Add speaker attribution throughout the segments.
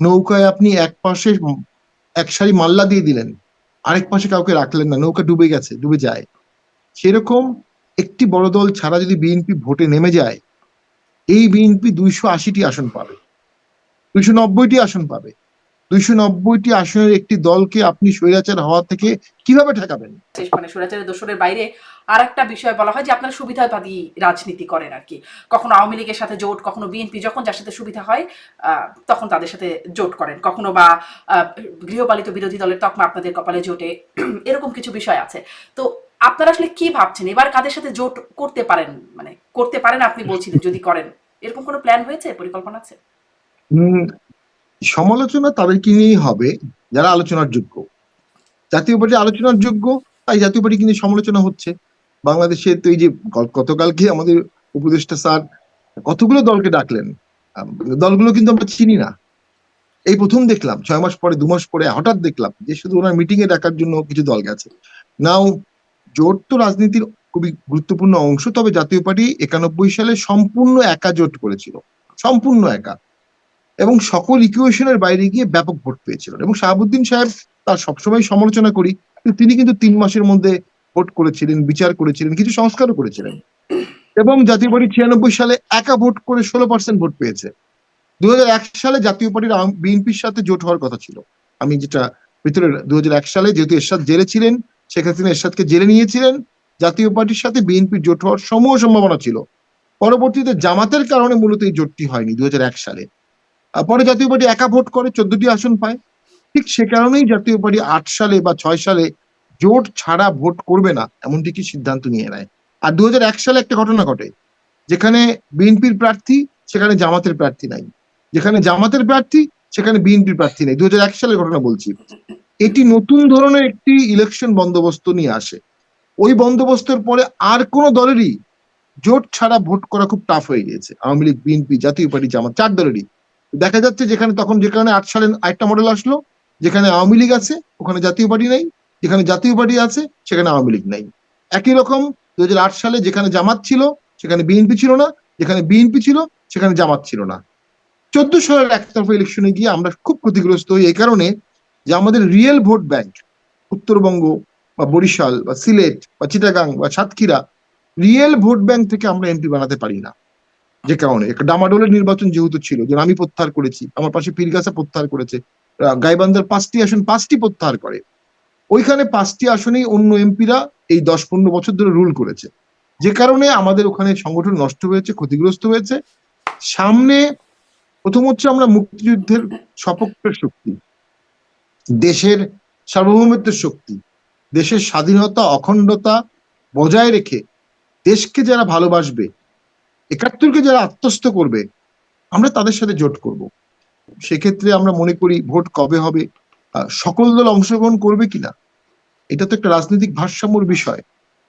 Speaker 1: নৌকায় আপনি এক পাশে এক সারি মাল্লা দিয়ে দিলেন, আরেক পাশে কাউকে রাখলেন না, নৌকা ডুবে গেছে, ডুবে যায়। সেরকম একটি বড় দল ছাড়া যদি বিএনপি ভোটে নেমে যায়, এই বিএনপি দুইশো আশিটি আসন পাবে, দুইশো নব্বইটি আসন পাবে। দুইশো নব্বইটি আসনের একটি দলকে আপনি স্বৈরাচার হওয়া থেকে কীভাবে ঠেকাবেন?
Speaker 2: মানে স্বৈরাচারের দোষরের বাইরে আর একটা বিষয় বলা হয় যে আপনারা সুবিধাবাদী রাজনীতি করেন আর কি। কখনো আওয়ামী লীগের সাথে জোট, কখনো বিএনপি, যখন যার সাথে সুবিধা হয় তখন তাদের সাথে জোট করেন। কখনো বা গৃহপালিত বিরোধী দলের তকমা আপনাদের কপালে জোটে। এরকম কিছু বিষয় আছে। তো আপনারা আসলে কি ভাবছেন? এবার কাদের সাথে জোট করতে পারেন? মানে করতে পারেন আপনি বলছিলেন, যদি করেন। এরকম কোনো প্ল্যান হয়েছে? পরিকল্পনা আছে?
Speaker 1: সমালোচনা তাদেরকে নিয়েই হবে, যারা আলোচনার যোগ্য। জাতীয় পার্টি আলোচনার যোগ্য, তাই জাতীয় পার্টি কিন্তু সমালোচনা হচ্ছে। বাংলাদেশে তো এই যে গত- গতকালকে আমাদের উপদেষ্টা স্যার কতগুলো দলকে ডাকলেন? দলগুলো কিন্তু আমরা চিনি না। এই প্রথম দেখলাম, ছয় মাস পরে, দু মাস পরে হঠাৎ দেখলাম যে শুধু ওনার মিটিং এ ডাকার জন্য কিছু দল গেছে। নাও জোট তো রাজনীতির খুবই গুরুত্বপূর্ণ অংশ, তবে জাতীয় পার্টি একানব্বই সালে সম্পূর্ণ একা জোট করেছিল। সম্পূর্ণ একা। এবং সকল ইকুয়েশনের বাইরে গিয়ে ব্যাপক ভোট পেয়েছিলেন এবং শাহাবুদ্দিন সাহেব তার সবসময় সমালোচনা করি তিনি কিন্তু তিন মাসের মধ্যে ভোট করেছিলেন, বিচার করেছিলেন, কিছু সংস্কারও করেছিলেন। এবং জাতীয় পার্টি ছিয়ানব্বই সালে একা ভোট করে ষোলো পার্সেন্ট ভোট পেয়েছে। দু সালে জাতীয় পার্টির বিএনপির সাথে জোট হওয়ার কথা ছিল। আমি যেটা ভিতরে দু সালে যেহেতু এরশাদ জেলে ছিলেন, শেখ হাসিনা এরশাদকে জেলে নিয়েছিলেন, জাতীয় পার্টির সাথে বিএনপির জোট হওয়ার সমূহ সম্ভাবনা ছিল। পরবর্তীতে জামাতের কারণে মূলত এই জোটটি হয়নি দুই হাজার এক সালে। পরে জাতীয় পার্টি একা ভোট করে, চোদ্দটি আসন পায়। ঠিক সে কারণেই জাতীয় পার্টি আট সালে বা ছয় সালে জোট ছাড়া ভোট করবে না, এমনটি কি সিদ্ধান্ত নিয়ে নেয়? আর দু হাজার এক সালে একটা ঘটনা ঘটে, যেখানে বিএনপির প্রার্থী, সেখানে জামাতের প্রার্থী নাই। যেখানে জামাতের প্রার্থী, সেখানে বিএনপির প্রার্থী নেই। দু হাজার এক সালের ঘটনা বলছি। এটি নতুন ধরনের একটি ইলেকশন বন্দোবস্ত নিয়ে আসে। ওই বন্দোবস্তের পরে আর কোনো দলেরই জোট ছাড়া ভোট করা খুব টাফ হয়ে গিয়েছে। Awami League, BNP, Jatiya Party, Jamaat, চার দলেরই। দেখা যাচ্ছে যেখানে তখন যেখানে আট সালে আরেকটা মডেল আসলো, যেখানে আওয়ামী লীগ আছে, ওখানে জাতীয় পার্টি নেই। যেখানে জাতীয় পার্টি আছে, সেখানে আওয়ামী লীগ নেই। একই রকম দুই হাজার আট সালে যেখানে জামাত ছিল, সেখানে বিএনপি ছিল না। যেখানে বিএনপি ছিল, সেখানে জামাত ছিল না। চোদ্দ সালের একতরফা ইলেকশনে গিয়ে আমরা খুব ক্ষতিগ্রস্ত হই এই কারণে যে আমাদের রিয়েল ভোট ব্যাংক, উত্তরবঙ্গ বা বরিশাল বা সিলেট বা চিটাগাং বা সাতক্ষীরা, রিয়েল ভোট ব্যাংক থেকে আমরা এমপি বানাতে পারি না। যে কারণে একটা ডামাডোলের নির্বাচন যেহেতু ছিল যে আমি প্রত্যাহার করেছি, আমার পাশে পীরগাছা প্রত্যাহার করেছে গাইবান্ধার পাঁচটি আসন পাঁচটি প্রত্যাহার করে। ওইখানে পাঁচটি আসনেই অন্য এমপিরা এই দশ পনেরো বছর ধরে রুল করেছে। যে কারণে আমাদের ওখানে সংগঠন নষ্ট হয়েছে, ক্ষতিগ্রস্ত হয়েছে। সামনে প্রথম হচ্ছে আমরা মুক্তিযুদ্ধের সপক্ষের শক্তি, দেশের সার্বভৌমত্বের শক্তি, দেশের স্বাধীনতা, অখণ্ডতা বজায় রেখে দেশকে যারা ভালোবাসবে, একাত্তরকে যারা আত্মস্থ করবে, আমরা তাদের সাথে জোট করব। সেক্ষেত্রে আমরা মনে করি ভোট কবে হবে? সকল দল অংশগ্রহণ করবে কিনা? এটা তো একটা রাজনৈতিক ভারসাম্যর বিষয়।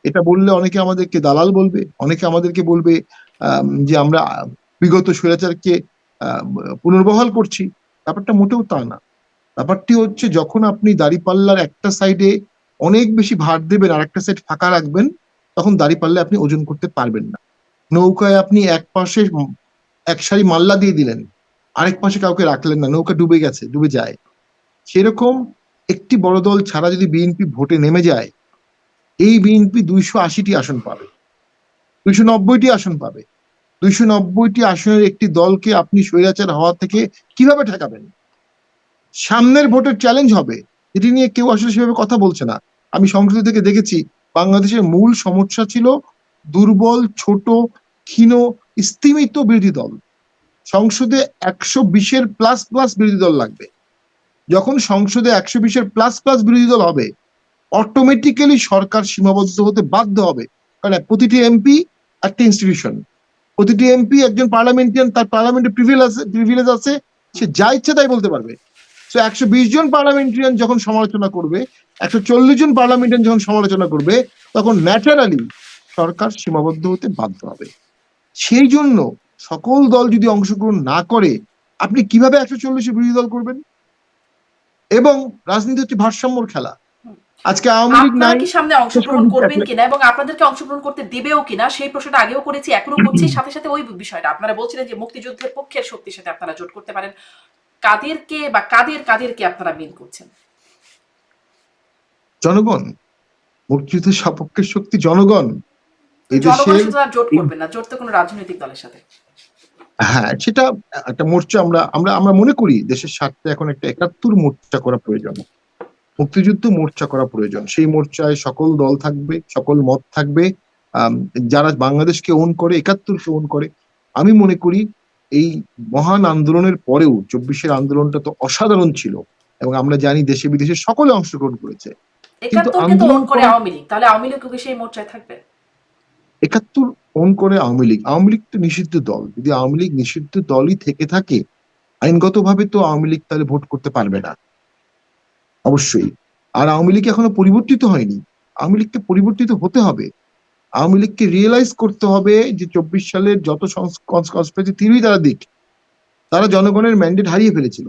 Speaker 1: এটা বললে অনেকে আমাদেরকে দালাল বলবে, অনেকে আমাদেরকে বলবে যে আমরা বিগত স্বৈরাচারকে পুনর্বহাল করছি। ব্যাপারটা মোটেও তা না। ব্যাপারটি হচ্ছে যখন আপনি দাড়িপাল্লার একটা সাইডে অনেক বেশি ভার দেবেন আর একটা সাইড ফাঁকা রাখবেন, তখন দাড়িপাল্লা আপনি ওজন করতে পারবেন না। নৌকায় আপনি এক পাশে, এক সারি মাল্লা দিয়ে দিলেন, আরেক পাশে কাউকে রাখলেন না, নৌকা ডুবে গেছে, ডুবে যায়। সেরকম একটি বড় দল ছাড়া যদি বিএনপি ভোটে নেমে যায়, এই বিএনপি দুইশো আশিটি আসন পাবে, দুইশো নব্বইটি আসন পাবে। দুইশো নব্বইটি আসনের একটি দলকে আপনি স্বৈরাচার হওয়া থেকে কীভাবে ঠেকাবেন? সামনের ভোটের চ্যালেঞ্জ হবে, এটি নিয়ে কেউ আসলে সেভাবে কথা বলছে না। আমি সংসদ থেকে দেখেছি, বাংলাদেশের মূল সমস্যা ছিল দুর্বল, ছোট, ক্ষীণ, স্তিমিত বিরোধী দল। সংসদে একশো বিশের প্লাস প্লাস বিরোধী দল লাগবে। যখন সংসদে একশো বিশের প্লাস প্লাস বিরোধী দল হবে অটোমেটিক্যালি সরকার সীমাবদ্ধ হতে বাধ্য হবে। কারণ প্রতিটি এমপি একটা ইনস্টিটিউশন প্রতিটি এমপি একজন পার্লামেন্টারিয়ান তার পার্লামেন্টে প্রিভিলেজ আছে প্রিভিলেজ আছে, সে যা ইচ্ছে তাই বলতে পারবে। তো একশো বিশ জন পার্লামেন্টারিয়ান যখন সমালোচনা করবে, একশো চল্লিশ জন পার্লামেন্টারিয়ান যখন সমালোচনা করবে, তখন ন্যাচারালি সরকার সীমাবদ্ধ হতে বাধ্য হবে। সেই জন্য সকল দল যদি অংশগ্রহণ না করে, আপনি কীভাবে একশো চল্লিশে বিরোধী দল করবেন? এবং রাজনীতি হচ্ছে ভারসাম্যর খেলা। আজকে আওয়ামী লীগ নাই
Speaker 2: কি সামনে অংশগ্রহণ করবেন কিনা এবং আপনাদেরকে অংশগ্রহণ করতে দিবেও কিনা সেই প্রশ্নটা আগেও করেছি এখনও করছি সাথে সাথে ওই বিষয়টা। আপনারা বলছিলেন যে মুক্তিযুদ্ধের পক্ষের শক্তির সাথে আপনারা জোট করতে পারেন। কাদেরকে বা কাদের কাদেরকে আপনারা মিন করছেন?
Speaker 1: জনগণ মুক্তিযুদ্ধের সপক্ষের শক্তি জনগণ।
Speaker 2: জোট করবেন না জোট তো কোনো রাজনৈতিক দলের সাথে।
Speaker 1: হ্যাঁ সেটা একটা মোর্চা আমরা আমরা আমরা মনে করি দেশের স্বার্থে এখন একটা একাত্তর মোর্চা করা প্রয়োজন। মুক্তিযুদ্ধ মোর্চা করা প্রয়োজন। সেই মোর্চায় সকল দল থাকবে সকল মত থাকবে যারা বাংলাদেশকে ওন করে একাত্তরকে ওন করে। আমি মনে করি এই মহান আন্দোলনের পরেও চব্বিশের আন্দোলনটা তো অসাধারণ ছিল এবং আমরা জানি দেশে বিদেশে সকলে অংশগ্রহণ করেছে।
Speaker 2: একাত্তরকে তো
Speaker 1: আন্দোলন
Speaker 2: করে আওয়ামী লীগ। তাহলে আওয়ামী লীগ সেই মোর্চায় থাকবে?
Speaker 1: একাত্তর ওন করে আওয়ামী লীগ। আওয়ামী লীগ তো নিষিদ্ধ দল। যদি আওয়ামী লীগ নিষিদ্ধ দলই থেকে থাকে, আইনগতভাবে তো আওয়ামী লীগ তাহলে ভোট করতে পারবে না। অবশ্যই। আর আওয়ামী লীগ এখনও পরিবর্তিত হয়নি। আওয়ামী লীগকে পরিবর্তিত হতে হবে। আওয়ামী লীগকে রিয়েলাইজ করতে হবে যে চব্বিশ সালের যত কনস্পিরেসি থিওরি তারা দিক তারা জনগণের ম্যান্ডেট হারিয়ে ফেলেছিল।